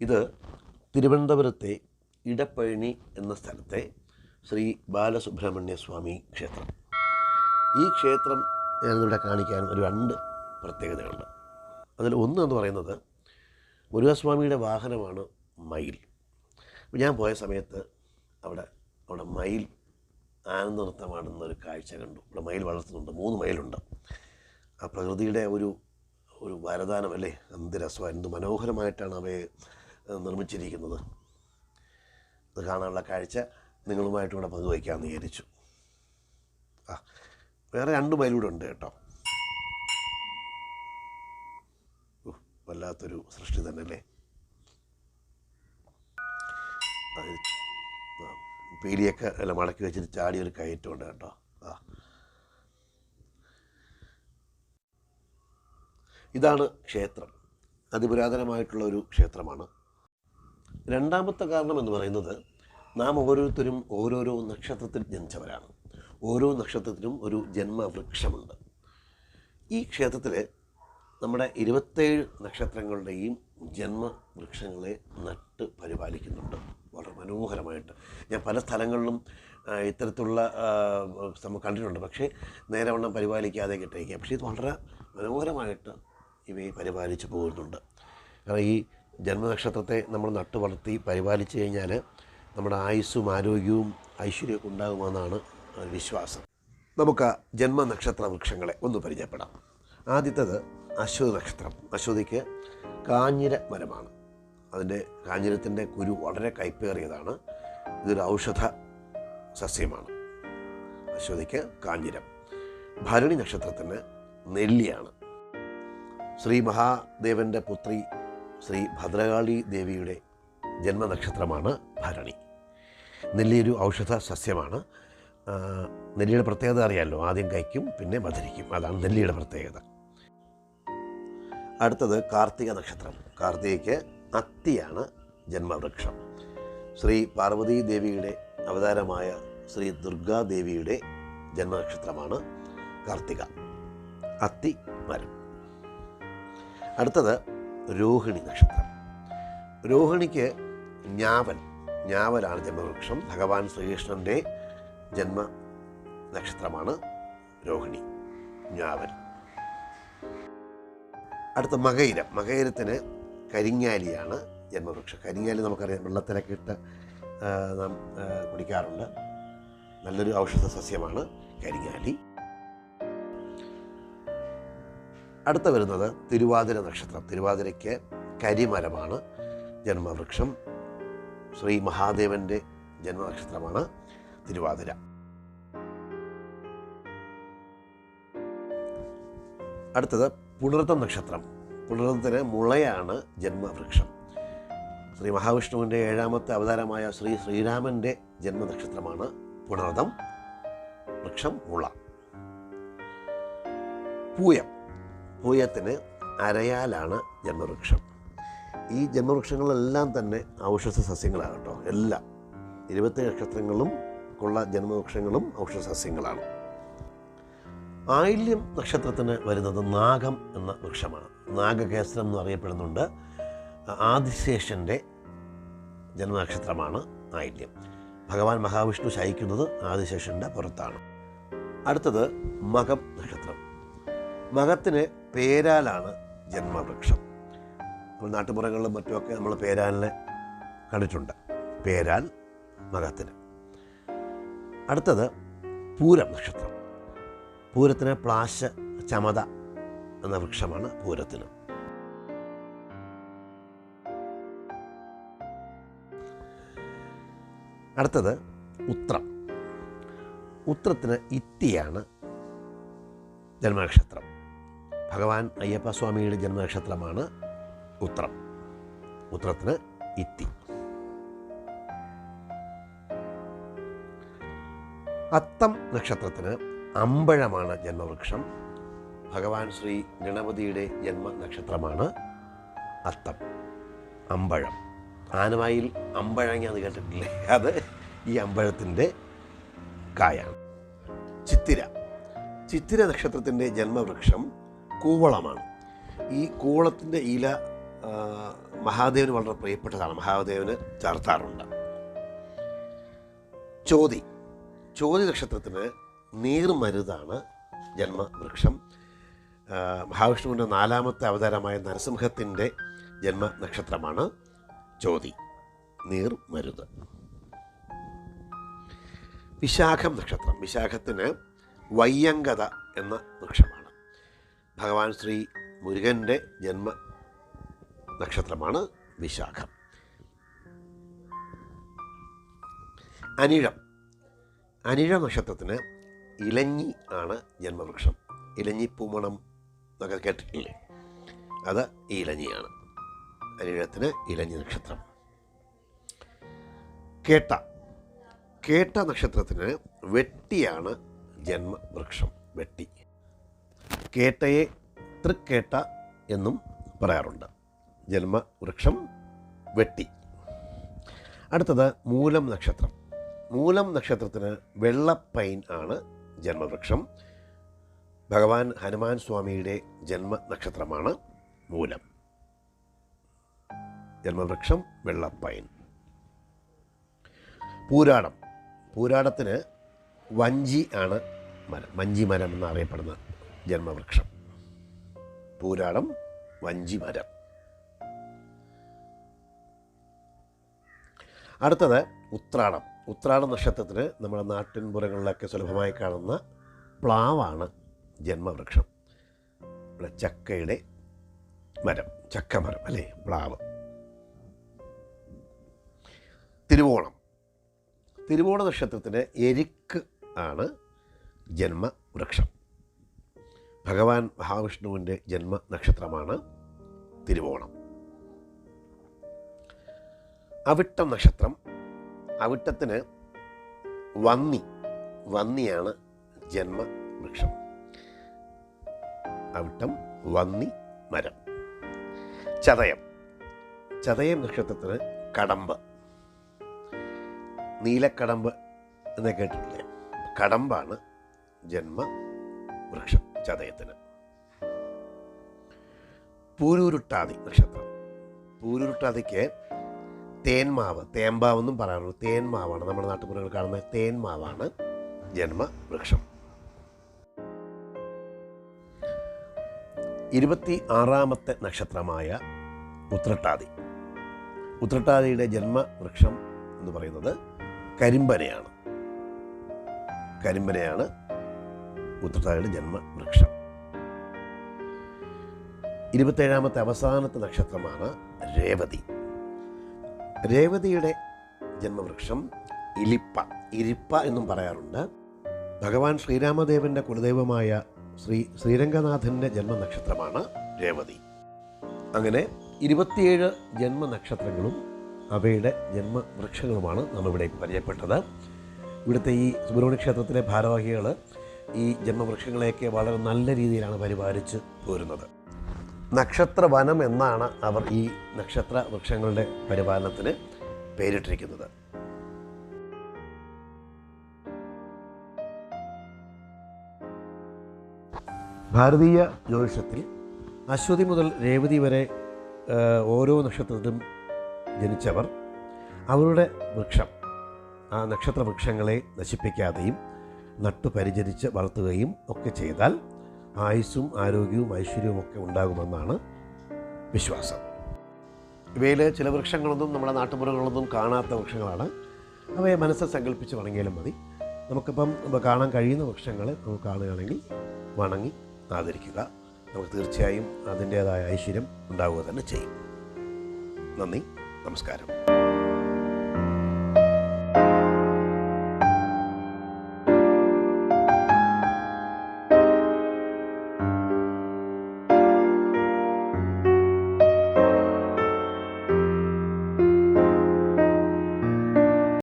ഇത് തിരുവനന്തപുരത്തെ ഇടപ്പഴനി എന്ന സ്ഥലത്തെ ശ്രീ ബാലസുബ്രഹ്മണ്യ സ്വാമി ക്ഷേത്രം. ഈ ക്ഷേത്രം ഞാനിവിടെ കാണിക്കാൻ ഒരു രണ്ട് പ്രത്യേകതകളുണ്ട്. അതിൽ ഒന്ന് എന്ന് പറയുന്നത് മുരുകസ്വാമിയുടെ വാഹനമാണ് മയിൽ. ഞാൻ പോയ സമയത്ത് അവിടെ അവിടെ മയിൽ ആനന്ദ നൃത്തമാടുന്ന ഒരു കാഴ്ച കണ്ടു. ഇവിടെ മയിൽ വളർത്തുന്നുണ്ട് മൂന്ന് മയിലുണ്ട്. ആ പ്രകൃതിയുടെ ഒരു ഒരു വരദാനം അല്ലേ? എന്ത് എന്ത് മനോഹരമായിട്ടാണ് അവയെ നിർമ്മിച്ചിരിക്കുന്നത്. അത് കാണാനുള്ള കാഴ്ച നിങ്ങളുമായിട്ട് കൂടെ പങ്കുവയ്ക്കാമെന്ന് വിചാരിച്ചു. ആ വേറെ രണ്ട് മൈലൂടെ ഉണ്ട് കേട്ടോ. വല്ലാത്തൊരു സൃഷ്ടി തന്നെ അല്ലേ പീലിയൊക്കെ അല്ല മടക്കി വെച്ചിട്ട് ചാടി ചാടിയൊരു കയറ്റമുണ്ട് കേട്ടോ. ആ. ഇതാണ് ക്ഷേത്രം. അതിപുരാതനമായിട്ടുള്ള ഒരു ക്ഷേത്രമാണ്. രണ്ടാമത്തെ കാരണം എന്ന് പറയുന്നത് നാം ഓരോരുത്തരും ഓരോരോ നക്ഷത്രത്തിൽ ജനിച്ചവരാണ്. ഓരോ നക്ഷത്രത്തിനും ഒരു ജന്മവൃക്ഷമുണ്ട്. ഈ ക്ഷേത്രത്തിൽ നമ്മുടെ ഇരുപത്തേഴ് നക്ഷത്രങ്ങളുടെയും ജന്മവൃക്ഷങ്ങളെ നട്ട് പരിപാലിക്കുന്നുണ്ട്. വളരെ മനോഹരമായിട്ട്. ഞാൻ പല സ്ഥലങ്ങളിലും ഇത്തരത്തിലുള്ള നമ്മൾ കണ്ടിട്ടുണ്ട്. പക്ഷേ നേരവണ്ണം പരിപാലിക്കാതെ കിട്ടിയിരിക്കുക പക്ഷേ ഇത് വളരെ മനോഹരമായിട്ട് ഇവയെ പരിപാലിച്ച് പോകുന്നുണ്ട്. കാരണം ഈ ജന്മനക്ഷത്രത്തെ നമ്മൾ നട്ടു വളർത്തി പരിപാലിച്ച് കഴിഞ്ഞാൽ നമ്മുടെ ആയുസ്സും ആരോഗ്യവും ഐശ്വര്യവും ഉണ്ടാകുമെന്നാണ് വിശ്വാസം. നമുക്ക് ജന്മനക്ഷത്ര വൃക്ഷങ്ങളെ ഒന്ന് പരിചയപ്പെടാം. ആദ്യത്തത് അശ്വതി നക്ഷത്രം. അശ്വതിക്ക് കാഞ്ഞിര മരമാണ്. അതിന്റെ കാഞ്ഞിരത്തിന്റെ കുരു വളരെ കൈപ്പേറിയതാണ്. ഇതൊരു ഔഷധ സസ്യമാണ്. അശ്വതിക്ക് കാഞ്ഞിരം. ഭരണി നക്ഷത്രത്തിന് നെല്ലിയാണ്. ശ്രീ മഹാദേവന്റെ പുത്രി ശ്രീ ഭദ്രകാളി ദേവിയുടെ ജന്മനക്ഷത്രമാണ് ഭരണി. നെല്ലിയൊരു ഔഷധ സസ്യമാണ്. നെല്ലിയുടെ പ്രത്യേകത അറിയാമല്ലോ ആദ്യം കഴിക്കും പിന്നെ മധുരിക്കും. അതാണ് നെല്ലിയുടെ പ്രത്യേകത. അടുത്തത് കാർത്തിക നക്ഷത്രം. കാർത്തികയ്ക്ക് അത്തിയാണ് ജന്മവൃക്ഷം. ശ്രീ പാർവതി ദേവിയുടെ അവതാരമായ ശ്രീ ദുർഗാദേവിയുടെ ജന്മനക്ഷത്രമാണ് കാർത്തിക. അത്തി മരം. അടുത്തത് രോഹിണി നക്ഷത്രം. രോഹിണിക്ക് ഞാവൽ ഞാവലാണ് ജന്മവൃക്ഷം. ഭഗവാൻ ശ്രീകൃഷ്ണന്റെ ജന്മ നക്ഷത്രമാണ് രോഹിണി ഞാവൽ. അടുത്ത മകയിരം. മകയിരത്തിന് കരിങ്ങാലിയാണ് ജന്മവൃക്ഷം. കരിങ്ങാലി നമുക്കറിയാം വെള്ളത്തിലൊക്കെ ഇട്ട് നാം കുടിക്കാറുണ്ട്. നല്ലൊരു ഔഷധ സസ്യമാണ് കരിങ്ങാലി. അടുത്ത വരുന്നത് തിരുവാതിര നക്ഷത്രം. തിരുവാതിരയ്ക്ക് കരിമരമാണ് ജന്മവൃക്ഷം. ശ്രീ മഹാദേവന്റെ ജന്മനക്ഷത്രമാണ് തിരുവാതിര. അടുത്തത് പുണർത്തം നക്ഷത്രം. പുണർത്തത്തിന് മുളയാണ് ജന്മവൃക്ഷം. ശ്രീ മഹാവിഷ്ണുവിന്റെ ഏഴാമത്തെ അവതാരമായ ശ്രീ ശ്രീരാമന്റെ ജന്മനക്ഷത്രമാണ് പുണർതം വൃക്ഷം മുള. പൂയം. പൂയത്തിന് അരയാലാണ് ജന്മവൃക്ഷം. ഈ ജന്മവൃക്ഷങ്ങളെല്ലാം തന്നെ ഔഷധ സസ്യങ്ങളാണ് കേട്ടോ എല്ലാം. ഇരുപത്തി നക്ഷത്രങ്ങളും ഉള്ള ജന്മവൃക്ഷങ്ങളും ഔഷധ സസ്യങ്ങളാണ്. ആയില്യം നക്ഷത്രത്തിന് വരുന്നത് നാഗം എന്ന വൃക്ഷമാണ്. നാഗകേസരം എന്ന് അറിയപ്പെടുന്നുണ്ട്. ആദിശേഷന്റെ ജന്മനക്ഷത്രമാണ് ആയില്യം. ഭഗവാൻ മഹാവിഷ്ണു ശയിക്കുന്നത് ആദിശേഷന്റെ പുറത്താണ്. അടുത്തത് മകം നക്ഷത്രം. മകത്തിന് പേരാലാണ് ജന്മവൃക്ഷം. നമ്മൾ നാട്ടുപുറങ്ങളിലും മറ്റുമൊക്കെ നമ്മൾ പേരാലിനെ കണ്ടിട്ടുണ്ട്. പേരാൽ മകത്തിന്. അടുത്തത് പൂരം നക്ഷത്രം പൂരത്തിന് പ്ലാശ് ചമത എന്ന വൃക്ഷമാണ് പൂരത്തിന്. അടുത്തത് ഉത്രം. ഉത്രത്തിന് ഇത്തിയാണ് ജന്മനക്ഷത്രം. ഭഗവാൻ അയ്യപ്പസ്വാമിയുടെ ജന്മനക്ഷത്രമാണ് ഉത്രം. ഉത്രത്തിന് ഇത്തി. അത്തം നക്ഷത്രത്തിന് അമ്പഴമാണ് ജന്മവൃക്ഷം. ഭഗവാൻ ശ്രീ ഗണപതിയുടെ ജന്മനക്ഷത്രമാണ് അത്തം. അമ്പഴം. ആനവായിൽ അമ്പഴങ്ങ എന്ന് കേട്ടിട്ടില്ലേ? അത് ഈ അമ്പഴത്തിന്റെ കായാണ്. ചിത്തിര. ചിത്തിര നക്ഷത്രത്തിന്റെ ജന്മവൃക്ഷം കൂവളമാണ്. ഈ കൂവളത്തിന്റെ ഇല മഹാദേവന് വളരെ പ്രിയപ്പെട്ടതാണ്. മഹാദേവന് ചേർത്താറുണ്ട്. ചോതി. ചോതി നക്ഷത്രത്തിന് നീർമരുതാണ് ജന്മവൃക്ഷം. മഹാവിഷ്ണുവിന്റെ നാലാമത്തെ അവതാരമായ നരസിംഹത്തിന്റെ ജന്മ നക്ഷത്രമാണ് ചോതി നീർമരുത് വിശാഖം നക്ഷത്രം. വിശാഖത്തിന് വയ്യങ്കത എന്ന വൃക്ഷമാണ്. ഭഗവാൻ ശ്രീ മുരുകന്റെ ജന്മ നക്ഷത്രമാണ് വിശാഖം. അനിഴം. അനിഴ നക്ഷത്രത്തിന് ഇലഞ്ഞി ആണ് ജന്മവൃക്ഷം. ഇലഞ്ഞി പൂമണം എന്നൊക്കെ കേട്ടിട്ടില്ലേ? അത് ഈ ഇലഞ്ഞിയാണ്. അനിഴത്തിന് ഇലഞ്ഞി നക്ഷത്രം. കേട്ട. കേട്ട നക്ഷത്രത്തിന് വെട്ടിയാണ് ജന്മവൃക്ഷം. വെട്ടി. കേട്ടയെ തൃക്കേട്ട എന്നും പറയാറുണ്ട്. ജന്മവൃക്ഷം വെട്ടി. അടുത്തത് മൂലം നക്ഷത്രം. മൂലം നക്ഷത്രത്തിന് വെള്ളപ്പൈൻ ആണ് ജന്മവൃക്ഷം. ഭഗവാൻ ഹനുമാൻ സ്വാമിയുടെ ജന്മ നക്ഷത്രമാണ് മൂലം. ജന്മവൃക്ഷം വെള്ളപ്പൈൻ പൂരാടം. പൂരാടത്തിന് വഞ്ചി ആണ് മരം. വഞ്ചി മരം എന്നറിയപ്പെടുന്ന ജന്മവൃക്ഷം. പൂരാളം വഞ്ചി മരം അടുത്തത് ഉത്രാടം. ഉത്രാട നക്ഷത്രത്തിന് നമ്മുടെ നാട്ടിൻപുറങ്ങളിലൊക്കെ സുലഭമായി കാണുന്ന പ്ലാവാണ് ജന്മവൃക്ഷം. ഇവിടെ ചക്കയുടെ മരം ചക്കമരം അല്ലേ? പ്ലാവ്. തിരുവോണം. തിരുവോണ നക്ഷത്രത്തിന് എരിക്ക് ആണ് ജന്മവൃക്ഷം. ഭഗവാൻ മഹാവിഷ്ണുവിന്റെ ജന്മ നക്ഷത്രമാണ് തിരുവോണം. അവിട്ടം നക്ഷത്രം അവിട്ടത്തിന് വന്നി വന്നിയാണ് ജന്മ വൃക്ഷം അവിട്ടം വന്നി മരം. ചതയം. ചതയം നക്ഷത്രത്തിന് കടമ്പ്. നീലക്കടമ്പ് എന്ന് കേട്ടിട്ടില്ലേ? കടമ്പാണ് ജന്മ വൃക്ഷം ചതയത്തിന് പൂരൂരുട്ടാതി നക്ഷത്രം. പൂരൂരുട്ടാതിക്ക് തേന്മാവ് തേമ്പാവ് എന്നും പറയാറുള്ളൂ തേന്മാവാണ് നമ്മുടെ നാട്ടുപുറങ്ങൾ കാണുന്ന തേന്മാവാണ് ജന്മവൃക്ഷം. ഇരുപത്തി ആറാമത്തെ നക്ഷത്രമായ ഉത്രട്ടാതി. ഉത്രട്ടാതിയുടെ ജന്മവൃക്ഷം എന്ന് പറയുന്നത് കരിമ്പനയാണ്. കരിമ്പനയാണ് ഉത്രട്ടാതിയുടെ ജന്മവൃക്ഷം. ഇരുപത്തേഴാമത്തെ അവസാനത്തെ നക്ഷത്രമാണ് രേവതി. രേവതിയുടെ ജന്മവൃക്ഷം ഇലിപ്പ. ഇരിപ്പ എന്നും പറയാറുണ്ട്. ഭഗവാൻ ശ്രീരാമദേവന്റെ കുലദൈവമായ ശ്രീ ശ്രീരംഗനാഥന്റെ ജന്മനക്ഷത്രമാണ് രേവതി. അങ്ങനെ ഇരുപത്തിയേഴ് ജന്മനക്ഷത്രങ്ങളും അവയുടെ ജന്മവൃക്ഷങ്ങളുമാണ് നമ്മളിവിടെ പരിചയപ്പെട്ടത്. ഇവിടുത്തെ ഈ സുബ്രഹ്മണ്യ ക്ഷേത്രത്തിലെ ഭാരവാഹികൾ ഈ ജന്മവൃക്ഷങ്ങളെയൊക്കെ വളരെ നല്ല രീതിയിലാണ് പരിപാലിച്ച് പോരുന്നത്. നക്ഷത്ര വനം എന്നാണ് അവർ ഈ നക്ഷത്ര വൃക്ഷങ്ങളുടെ പരിപാലനത്തിന് പേരിട്ടിരിക്കുന്നത്. ഭാരതീയ ജ്യോതിഷത്തിൽ അശ്വതി മുതൽ രേവതി വരെ ഓരോ നക്ഷത്രത്തിലും ജനിച്ചവർ അവരുടെ വൃക്ഷം ആ നക്ഷത്ര വൃക്ഷങ്ങളെ നശിപ്പിക്കാതെയും നട്ടു പരിചരിച്ച് വളർത്തുകയും ഒക്കെ ചെയ്താൽ ആയുസ്സും ആരോഗ്യവും ഐശ്വര്യവും ഒക്കെ ഉണ്ടാകുമെന്നാണ് വിശ്വാസം. ഇവയിൽ ചില വൃക്ഷങ്ങളൊന്നും നമ്മുടെ നാട്ടുമുറകളൊന്നും കാണാത്ത വൃക്ഷങ്ങളാണ്. അവയെ മനസ്സ് സങ്കല്പിച്ച് വണങ്ങിയാലും മതി. നമുക്കിപ്പം കാണാൻ കഴിയുന്ന വൃക്ഷങ്ങൾ നമുക്ക് കാണുകയാണെങ്കിൽ വണങ്ങി ആദരിക്കുക നമുക്ക് തീർച്ചയായും അതിന്റേതായ ഐശ്വര്യം ഉണ്ടാവുക തന്നെ ചെയ്യും. നന്ദി നമസ്കാരം.